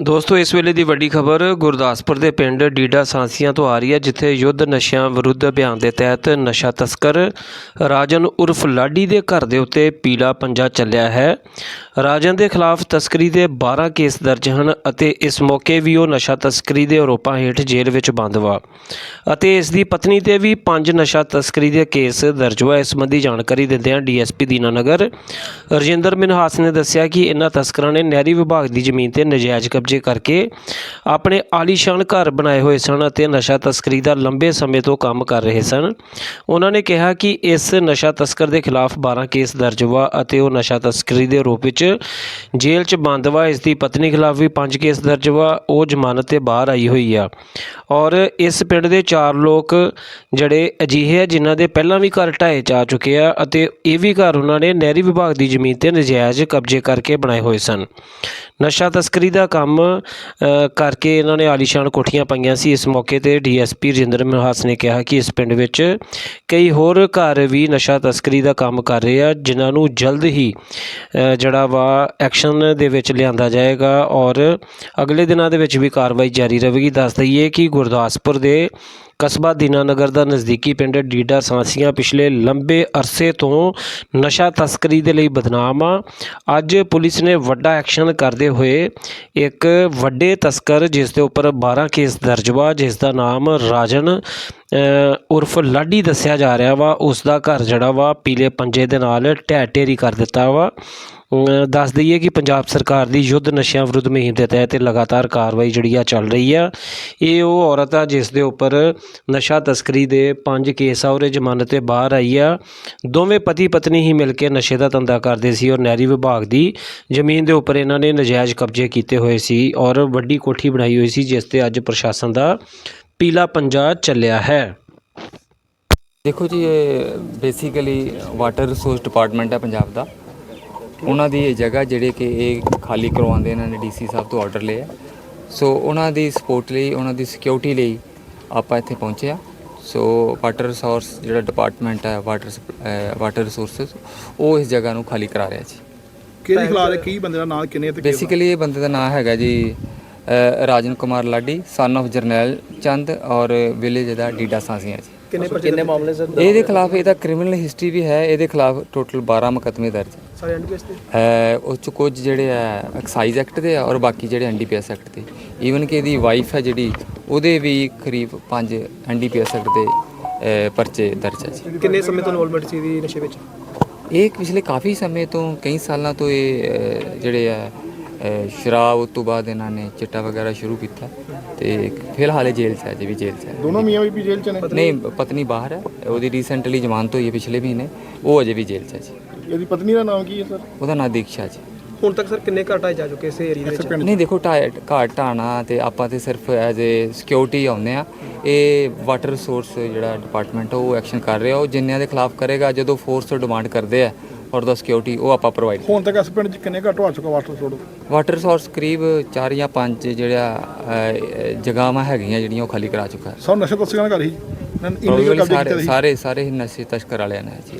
ਦੋਸਤੋ, ਇਸ ਵੇਲੇ ਦੀ ਵੱਡੀ ਖਬਰ ਗੁਰਦਾਸਪੁਰ ਦੇ ਪਿੰਡ ਡੀਡਾ ਸਾਂਸੀਆਂ ਤੋਂ ਆ ਰਹੀ ਹੈ, ਜਿੱਥੇ ਯੁੱਧ ਨਸ਼ਿਆਂ ਵਿਰੁੱਧ ਅਭਿਆਨ ਦੇ ਤਹਿਤ ਨਸ਼ਾ ਤਸਕਰ ਰਾਜਨ ਉਰਫ ਲਾਡੀ ਦੇ ਘਰ ਦੇ ਉੱਤੇ ਪੀਲਾ ਪੰਜਾ ਚੱਲਿਆ ਹੈ। ਰਾਜਨ ਦੇ ਖਿਲਾਫ ਤਸਕਰੀ ਦੇ 12 ਕੇਸ ਦਰਜ ਹਨ ਅਤੇ ਇਸ ਮੌਕੇ ਵੀ ਉਹ ਨਸ਼ਾ ਤਸਕਰੀ ਦੇ ਆਰੋਪਾਂ ਹੇਠ ਜੇਲ੍ਹ ਵਿੱਚ ਬੰਦ ਵਾ। ਅਤੇ ਇਸ ਦੀ ਪਤਨੀ ਤੇ ਵੀ ਪੰਜ ਨਸ਼ਾ ਤਸਕਰੀ ਦੇ ਕੇਸ ਦਰਜ ਹੋਇਆ ਇਸ ਸੰਬੰਧੀ ਜਾਣਕਾਰੀ ਦਿੰਦਿਆਂ ਡੀਐਸਪੀ ਦੀਨਾਨਗਰ ਰਜਿੰਦਰ ਮਿਨਹਾਸ ਨੇ ਦੱਸਿਆ ਕਿ ਇਨ੍ਹਾਂ ਤਸਕਰਾਂ ਨੇ ਨਹਿਰੀ ਵਿਭਾਗ ਦੀ ਜ਼ਮੀਨ ਤੇ ਨਜਾਇਜ਼ ਕਬਜ਼ਾ ਕਰਕੇ ਆਪਣੇ ਆਲੀਸ਼ਾਨ ਘਰ ਬਣਾਏ ਹੋਏ ਸਨ ਅਤੇ ਨਸ਼ਾ ਤਸਕਰੀ ਦਾ ਲੰਬੇ ਸਮੇਂ ਤੋਂ ਕੰਮ ਕਰ ਰਹੇ ਸਨ। ਉਹਨਾਂ ਨੇ ਕਿਹਾ ਕਿ ਇਸ ਨਸ਼ਾ ਤਸਕਰ ਦੇ ਖਿਲਾਫ 12 ਕੇਸ ਦਰਜ ਵਾ ਅਤੇ ਉਹ ਨਸ਼ਾ ਤਸਕਰੀ ਦੇ ਆਰੋਪ ਵਿੱਚ ਜੇਲ੍ਹ 'ਚ ਬੰਦ ਵਾ ਇਸ ਦੀ ਪਤਨੀ ਖਿਲਾਫ ਵੀ 5 ਕੇਸ ਦਰਜ ਵਾ ਉਹ ਜ਼ਮਾਨਤ ਤੇ ਬਾਹਰ ਆਈ ਹੋਈ ਆ। ਔਰ ਇਸ ਪਿੰਡ ਦੇ ਚਾਰ ਲੋਕ ਜਿਹੜੇ ਅਜਿਹੇ ਆ ਜਿਨ੍ਹਾਂ ਦੇ ਪਹਿਲਾਂ ਵੀ ਘਰ ਢਾਏ ਜਾ ਚੁੱਕੇ ਆ ਅਤੇ ਇਹ ਵੀ ਘਰ ਉਹਨਾਂ ਨੇ ਨਹਿਰੀ ਵਿਭਾਗ ਦੀ ਜ਼ਮੀਨ ਤੇ ਨਜਾਇਜ਼ ਕਬਜ਼ੇ ਕਰਕੇ ਬਣਾਏ ਹੋਏ ਸਨ। ਨਸ਼ਾ ਤਸਕਰੀ ਦਾ ਕੰਮ ਕਰਕੇ ਇਹਨਾਂ ਨੇ ਆਲੀਸ਼ਾਨ ਕੋਠੀਆਂ ਪਾਈਆਂ ਸੀ। ਇਸ ਮੌਕੇ ਤੇ ਡੀਐਸਪੀ ਰਜਿੰਦਰ ਮਨਹਾਸ ਨੇ ਕਿਹਾ ਕਿ ਇਸ ਪਿੰਡ ਵਿੱਚ ਕਈ ਹੋਰ ਘਰ ਵੀ ਨਸ਼ਾ ਤਸਕਰੀ ਦਾ ਕੰਮ ਕਰ ਰਹੇ ਆ, ਜਿਨ੍ਹਾਂ ਨੂੰ ਜਲਦ ਹੀ ਜਿਹੜਾ ਵਾ ਐਕਸ਼ਨ ਦੇ ਵਿੱਚ ਲਿਆਂਦਾ ਜਾਏਗਾ ਔਰ ਅਗਲੇ ਦਿਨਾਂ ਦੇ ਵਿੱਚ ਵੀ ਕਾਰਵਾਈ ਜਾਰੀ ਰਹੇਗੀ। ਦੱਸ ਦਈਏ ਕਿ ਗੁਰਦਾਸਪੁਰ ਦੇ ਕਸਬਾ ਦੀਨਾਨਗਰ ਦਾ ਨਜ਼ਦੀਕੀ ਪਿੰਡ ਡੀਡਾ ਸਾਂਸੀਆਂ ਪਿਛਲੇ ਲੰਬੇ ਅਰਸੇ ਤੋਂ ਨਸ਼ਾ ਤਸਕਰੀ ਦੇ ਲਈ ਬਦਨਾਮ ਆ। ਅੱਜ ਪੁਲਿਸ ਨੇ ਵੱਡਾ ਐਕਸ਼ਨ ਕਰਦੇ ਹੋਏ ਇੱਕ ਵੱਡੇ ਤਸਕਰ, ਜਿਸ ਦੇ ਉੱਪਰ 12 ਕੇਸ ਦਰਜ ਵਾ, ਜਿਸ ਦਾ ਨਾਮ ਰਾਜਨ ਉਰਫ ਲਾਡੀ ਦੱਸਿਆ ਜਾ ਰਿਹਾ ਵਾ। ਉਸ ਦਾ ਘਰ ਜਿਹੜਾ ਵਾ, ਪੀਲੇ ਪੰਜੇ ਦੇ ਨਾਲ ਢਹਿ ਢੇਰੀ ਕਰ ਦਿੱਤਾ ਵਾ। ਦੱਸ ਦਈਏ ਕਿ ਪੰਜਾਬ ਸਰਕਾਰ ਦੀ ਯੁੱਧ ਨਸ਼ਿਆਂ ਵਿਰੁੱਧ ਮੁਹਿੰਮ ਦੇ ਤਹਿਤ ਲਗਾਤਾਰ ਕਾਰਵਾਈ ਜਿਹੜੀ ਆ ਚੱਲ ਰਹੀ ਆ। ਇਹ ਉਹ ਔਰਤ ਆ ਜਿਸ ਦੇ ਉੱਪਰ ਨਸ਼ਾ ਤਸਕਰੀ ਦੇ ਪੰਜ ਕੇਸ ਆ, ਉਹਦੇ ਜ਼ਮਾਨਤ ਤੇ ਬਾਹਰ ਆਈ ਆ। ਦੋਵੇਂ ਪਤੀ ਪਤਨੀ ਹੀ ਮਿਲ ਕੇ ਨਸ਼ੇ ਦਾ ਧੰਦਾ ਕਰਦੇ ਸੀ ਔਰ ਨਹਿਰੀ ਵਿਭਾਗ ਦੀ ਜ਼ਮੀਨ ਦੇ ਉੱਪਰ ਇਹਨਾਂ ਨੇ ਨਜਾਇਜ਼ ਕਬਜ਼ੇ ਕੀਤੇ ਹੋਏ ਸੀ ਔਰ ਵੱਡੀ ਕੋਠੀ ਬਣਾਈ ਹੋਈ ਸੀ, ਜਿਸ ਤੇ ਅੱਜ ਪ੍ਰਸ਼ਾਸਨ ਦਾ ਪੀਲਾ ਪੰਜਾ ਚੱਲਿਆ ਹੈ। ਦੇਖੋ ਜੀ, ਇਹ ਬੇਸਿਕਲੀ ਵਾਟਰ ਰਿਸੋਰਸ ਡਿਪਾਰਟਮੈਂਟ ਹੈ ਪੰਜਾਬ ਦਾ। ਉਹਨਾਂ ਦੀ ਇਹ ਜਗ੍ਹਾ ਜਿਹੜੇ ਕਿ ਇਹ ਖਾਲੀ ਕਰਵਾਉਂਦੇ ਇਹਨਾਂ ਨੇ ਡੀਸੀ ਸਾਹਿਬ ਤੋਂ ਆਰਡਰ ਲਿਆ। ਸੋ ਉਹਨਾਂ ਦੀ ਸਪੋਰਟ ਲਈ ਉਹਨਾਂ ਦੀ ਸਿਕਿਉਰਿਟੀ ਲਈ ਆਪਾਂ ਇੱਥੇ ਪਹੁੰਚੇ ਆ ਸੋ ਵਾਟਰ ਰਿਸੋਰਸ ਜਿਹੜਾ ਡਿਪਾਰਟਮੈਂਟ ਹੈ ਵਾਟਰ ਵਾਟਰ ਰਿਸੋਰਸਸ ਉਹ ਇਸ ਜਗ੍ਹਾ ਨੂੰ ਖਾਲੀ ਕਰਾ ਰਿਹਾ ਜੀ। ਕਿਹਦੇ ਖਿਲਾਫ ਹੈ? ਕੀ ਬੰਦੇ ਦਾ ਨਾਂ ਕਿੰਨੇ ਤੇ ਬੇਸਿਕਲੀ ਇਹ ਬੰਦੇ ਦਾ ਨਾਮ ਹੈਗਾ ਜੀ ਰਾਜਨ ਕੁਮਾਰ ਲਾਡੀ ਸਨ of ਜਰਨੈਲ ਚੰਦ ਔਰ ਵਿਲੇਜ ਦਾ ਡੀਡਾ ਸਾਂਸੀਆਂ ਜੀ। ਕਿੰਨੇ ਕਿੰਨੇ ਮਾਮਲੇ ਸਰ? ਇਹਦੇ ਖਿਲਾਫ ਇਹਦਾ ਕ੍ਰਿਮੀਨਲ ਹਿਸਟਰੀ ਵੀ ਹੈ ਇਹਦੇ ਖਿਲਾਫ ਟੋਟਲ 12 ਮੁਕੱਦਮੇ ਦਰਜ ਹੈ। ਸਾਰੇ ਐਨਡੀਪੀਐਸ ਤੇ? ਹੈ ਉਹ ਚ ਕੁਝ ਜਿਹੜੇ ਆ ਐਕਸਾਈਜ਼ ਐਕਟ ਦੇ ਆ ਔਰ ਬਾਕੀ ਜਿਹੜੇ ਐਨਡੀਪੀਐਸ ਐਕਟ ਦੇ। ਈਵਨ ਕਿ ਇਹਦੀ ਵਾਈਫ ਹੈ ਜਿਹੜੀ ਉਹਦੇ ਵੀ ਕਰੀਬ 5 ਐਨਡੀਪੀਐਸ ਐਕਟ ਦੇ ਪਰਚੇ ਦਰਜ ਹੈ ਜੀ। ਕਿੰਨੇ ਸਮੇਂ ਤੋਂ ਇਨਵੋਲਵਮੈਂਟ ਸੀ ਦੀ ਨਸ਼ੇ ਵਿੱਚ? ਇਹ ਪਿਛਲੇ ਕਾਫੀ ਸਮੇਂ ਤੋਂ ਕਈ ਸਾਲਾਂ ਤੋਂ ਇਹ ਜਿਹੜੇ ਆ ਸ਼ਰਾਬ ਉਸ ਤੋਂ ਬਾਅਦ ਇਹਨਾਂ ਨੇ ਚਿੱਟਾ ਵਗੈਰਾ ਸ਼ੁਰੂ ਕੀਤਾ ਤੇ ਫਿਲਹਾਲ ਇਹ ਜੇਲ੍ਹ 'ਚ ਹੈ ਜੀ ਵੀ ਜੇਲ੍ਹ 'ਚ ਹੈ। ਦੋਨੋਂ ਮੀਆਂ ਬੀਬੀ ਜੇਲ੍ਹ ਚ ਨੇ? ਨਹੀਂ ਪਤਨੀ ਬਾਹਰ ਹੈ ਉਹਦੀ ਰੀਸੈਂਟਲੀ ਜ਼ਮਾਨਤ ਹੋਈ ਹੈ ਪਿਛਲੇ ਮਹੀਨੇ ਉਹ ਅਜੇ ਵੀ ਜੇਲ੍ਹ 'ਚ ਹੈ ਜੀ। ਇਹਦੀ ਪਤਨੀ ਦਾ ਨਾਮ ਕੀ ਹੈ ਸਰ? ਉਹਦਾ ਨਾਂ ਦੀਕਸ਼ਾ ਜੀ। ਹੁਣ ਤੱਕ ਸਰ ਕਿੰਨੇ ਘਾਟਾ ਜਾ ਚੁੱਕੇ ਇਸ ਏਰੀਆ ਦੇ ਵਿੱਚ? ਨਹੀਂ ਦੇਖੋ ਢਾਹ- ਘਾਟ ਢਾਣਾ ਤੇ ਆਪਾਂ ਤੇ ਸਿਰਫ ਐਜ਼ ਏ ਸਿਕਿਉਰਿਟੀ ਆਉਂਦੇ ਆ ਇਹ ਵਾਟਰ ਰਿਸੋਰਸ ਜਿਹੜਾ ਡਿਪਾਰਟਮੈਂਟ ਉਹ ਐਕਸ਼ਨ ਕਰ ਰਿਹਾ। ਉਹ ਜਿੰਨਿਆਂ ਦੇ ਖਿਲਾਫ ਕਰੇਗਾ ਜਦੋਂ ਫੋਰਸ ਤੋਂ ਡਿਮਾਂਡ ਕਰਦੇ ਆ ਔਰ ਦਾ ਸਿਕਿਉਰਿਟੀ ਉਹ ਆਪਾਂ ਪ੍ਰੋਵਾਈਡ ਹੁਣ ਤੱਕ ਇਸ ਪਿੰਡ ਚ ਕਿੰਨੇ ਘੱਟ ਹੋ ਚੁੱਕਾ ਵਾਟਰ ਛੋੜੋ ਵਾਟਰ ਰਿਸੋਰਸ ਕਰੀਬ 4 ਜਾਂ 5 ਜਿਹੜਾ ਅਹ, ਜਗ੍ਹਾਵਾਂ ਹੈਗੀਆਂ ਜਿਹੜੀਆਂ ਉਹ ਖਾਲੀ ਕਰਾ ਚੁੱਕਾ। ਸਭ ਨਸ਼ਾ ਤਸਕਰਾਂ ਘਰ ਹੀ? ਸਾਰੇ ਸਾਰੇ ਨਸ਼ੇ ਤਸਕਰ ਵਾਲਿਆਂ ਨੇ ਜੀ।